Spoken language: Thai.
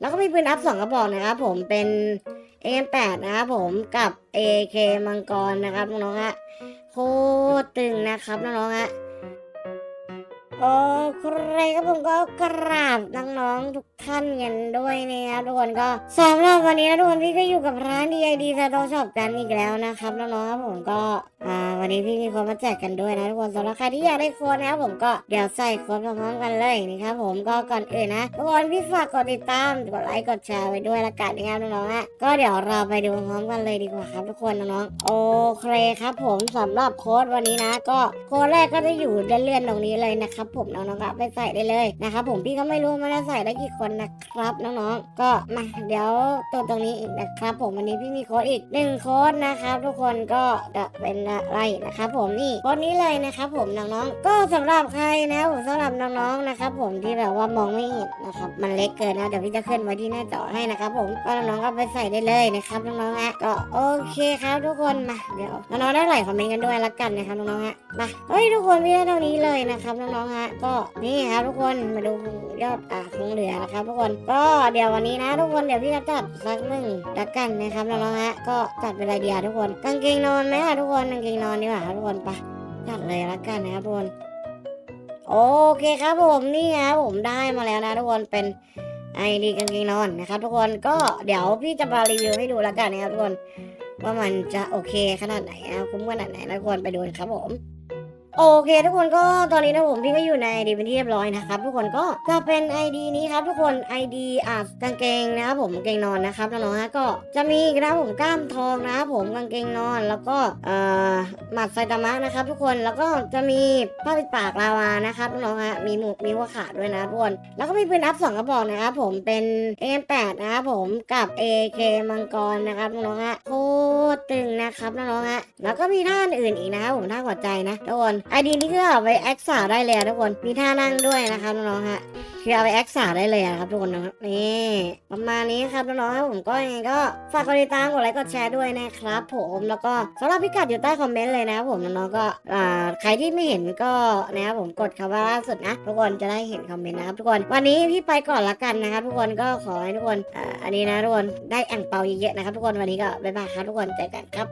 แล้วก็มีปืนอัพสองกระบอกนะครับผมเป็น AM8 นะครับผมกับ AK มังกรนะครับน้องๆฮะโคตรตึงนะครับน้องๆฮะโอ้ใครครับผมก็กราบน้องๆทุก ท่านกันด้วยนะครับทุกคนก็สำหรับวันนี้นะทุกคนพี่ก็อยู่กับร้าน DID สโตช็อปกันอีกแล้วนะครับน้องๆครับผมก็อ่าวันนี้พี่มีโค้ดมาแจกกันด้วยนะทุกคนสำหรับใครที่อยากได้โค้ดนะครับผมก็เดี๋ยวใส่โค้ดพร้อมๆกันเลยนะครับผมก็ก่อนอื่นนะทุกคนพี่ฝากกดติดตามกดไลค์กดแชร์ไว้ด้วยละกันนะครับน้องๆฮะก็เดี๋ยวเราไปดูพร้อมกันเลยดีกว่าครับทุกคนน้องๆโอเคครับผมสำหรับโค้ดวันนี้นะ ก็โค้ดแรกก็จะอยู่ด้านเลื่อนตรงนี้เลยนะครับผมน้องๆก็ไปใส่ได้เลยนะครับผมพี่ก็ไม่รู้มันจะใส่ได้กี่คนนะครับน้องๆ ก็มาเดี๋ยวตัวตรงนี้อีกนะครับ ผมวันนี้พี่มีโค้ดอีกหนึ่งโค้ดนะครับ ทุกคนก็จะเป็นอะไรนะครับ ผมนี่โค้ดนี้เลยนะครับ ผมน้องๆ ก็สำหรับใครนะผมสำหรับน้องๆนะครับ ผมที่แบบว่ามองไม่เห็นนะครับมันเล็กเกินนะเดี๋ยวพี่จะขึ้นไว้ที่หน้าจอให้นะครับ ผมก็น้องๆก็ไปใส่ได้เลยนะครับน้องๆฮะก็โอเคครับทุกคนมาเดี๋ยวน้องๆได้ไหลคอมเมนต์กันด้วยละกันนะครับน้องๆฮะมาเฮ้ยทุกคนพี่ได้เท่านี้เลยนะครับน้องๆฮะก็นี่ครับทุกคนมาดูยอดอ่าคงเหลือนะครับทุกคน ก็เดี๋ยววันนี้นะ ทุกคนเดี๋ยวพี่จะจัดสักหนึ่งละกันนะครับน้องๆฮะก็จัดเป็นไรเดียทุกคนกางเกงนอนไหมอะทุกคนกางเกงนอนดีกว่าทุกคนไปจัดเลยละกันนะครับทุกคนโอเคครับผมนี่ครับผมได้มาแล้วนะทุกคนเป็นไอดีกางเกงนอนนะครับ ทุกคนก็เดี๋ยวพี่จะมารีวิวให้ดูล้วกันนะครับทุกคนว่ามันจะโอเคขนาดไหนนะคุ้มขนาดไหนนะทุกคนไปดูนครับผม โอเค ทุกคนก็ตอนนี้นะผมพี่ก็อยู่ใน ID เป็นที่เรียบร้อยนะครับทุกคนก็จะเป็น ID นี้ครับทุกคน ID อ่ากางเกงนะครับผมกางเกงนอนนะครับน้องๆฮะก็จะมีนะครับผมกล้ามทองนะครับผมกางเกงนอนแล้วก็เอ่อหมัดไซตามะนะครับทุกคนแล้วก็จะมีผ้าปิดปากลาวานะครับน้องๆฮะมีหมวกมีหัวขาดด้วยนะทุกคนแล้วก็มีปืนอัพสองกระบอกนะครับผมเป็น AM8 นะครับผมกับ AK มังกรนะครับน้องๆฮะโคตรตึงนะครับน้องๆฮะแล้วก็มีท่าอื่นอีกนะครับผมท่าหัวใจนะทุกคนไอดีนี้คือเอาไปแอคสาได้เลยทุกคน มีท่านั่งด้วยนะครับน้องๆฮะ คือเอาไปแอคสาได้เลยครับทุกคนนะครับนี่ประมาณนี้ครับน้องๆครับผมก็ยังไงก็ฝากกดติดตามกดไลค์กดแชร์ด้วยนะครับ ผมแล้วก็สำหรับพิกัดอยู่ใต้คอมเมนต์เลยนะครับผมน้องๆก็อ่าใครที่ไม่เห็นก็นะครับผมกดคำว่าล่าสุดนะ ทุกคนจะได้เห็นคอมเมนต์นะครับทุกคนวันนี้พี่ไปก่อนละกันนะครับทุกคนก็ขอให้ทุกคนอ่าอันนี้นะทุกคนได้อ่างเปาเยอะๆนะครับทุกคนวันนี้ก็บ๊ายบายครับทุกคนเจอกันครับ